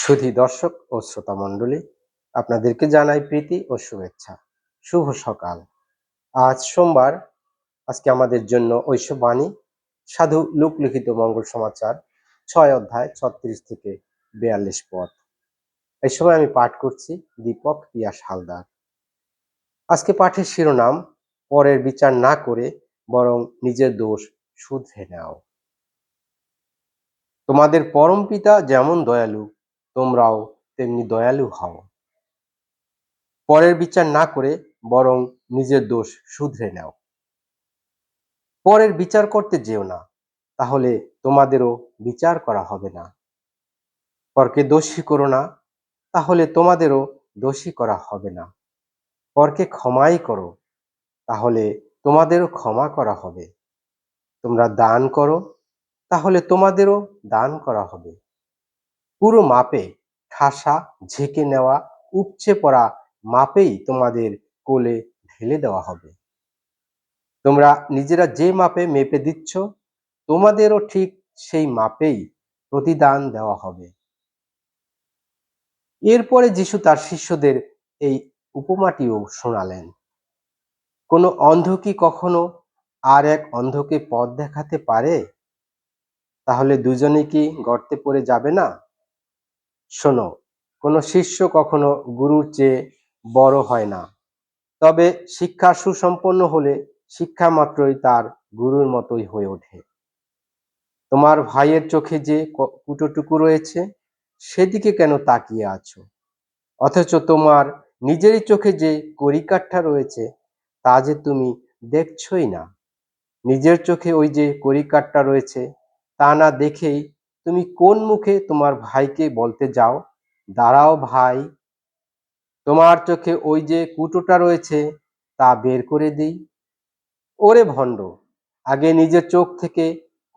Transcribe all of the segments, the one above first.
সুধী দর্শক ও শ্রোতা মণ্ডলী, আপনাদেরকে জানাই প্রীতি ও শুভেচ্ছা। শুভ সকাল। আজ সোমবার, আজকে আমাদের জন্য ঐশবাণী সাধু লোকলিখিত মঙ্গল সমাচার, ছয় অধ্যায় ছত্রিশ থেকে বিয়াল্লিশ পদ এই সময় আমি পাঠ করছি দীপক পিয়াস হালদার। আজকে পাঠের শিরোনাম, পরের বিচার না করে বরং নিজের দোষ শুধরে নাও। তোমাদের পরম পিতা যেমন দয়ালু তোমরাও তেমনি দয়ালু হও। পরের বিচার না করে বরং নিজের দোষ শুধরে নাও। পরের বিচার করতে যেও না, তাহলে তোমাদেরও বিচার করা হবে না। পরকে দোষী করো না, তাহলে তোমাদেরও দোষী করা হবে না। পরকে ক্ষমাই করো, তাহলে তোমাদেরও ক্ষমা করা হবে। তোমরা দান করো, তাহলে তোমাদেরও দান করা হবে। পুরো মাপে ঠাসা, ঝেঁকে নেওয়া, উপচে পড়া মাপেই তোমাদের কোলে ঢেলে দেওয়া হবে। তোমরা নিজেরা যে মাপে মেপে দিচ্ছ, তোমাদেরও ঠিক সেই মাপেই প্রতিদান দেওয়া হবে। এরপরে যিশু তার শিষ্যদের এই উপমাটিও শোনালেন। কোনো অন্ধ কি কখনো আর এক অন্ধকে পথ দেখাতে পারে? তাহলে দুজনে কি গর্তে পড়ে যাবে না? শোনো, কোনো শিষ্য কখনো গুরুর চেয়ে বড় হয় না। তবে শিক্ষা সুসম্পন্ন হলে শিক্ষা মাত্রই তার গুরুর মতোই হয়ে ওঠে। তোমার ভাইয়ের চোখে যে কুটোটুকু রয়েছে, সেদিকে কেন তাকিয়ে আছো? অথচ তোমার নিজেরই চোখে যে করিকাঠা রয়েছে, তা যে তুমি দেখছই না। নিজের চোখে ওই যে করিকাঠটা রয়েছে, তা না দেখেই তুমি কোন মুখে তোমার ভাইকে বলতে যাও? দাঁড়াও ভাই। তোমার চোখে ওই যে কুটোটা রয়েছে, তা বের করে দিই। ওরে ভণ্ড, আগে নিজের চোখ থেকে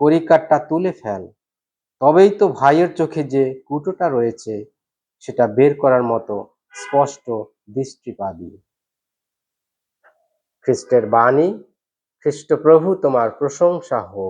করিকাঠটা তুলে ফেল। তবেই তো ভাইয়ের চোখে যে কুটোটা রয়েছে, সেটা বের করার মতো স্পষ্ট দৃষ্টি পাবি। খ্রিস্টের বাণী, খ্রিস্টপ্রভু তোমার প্রশংসা হোক।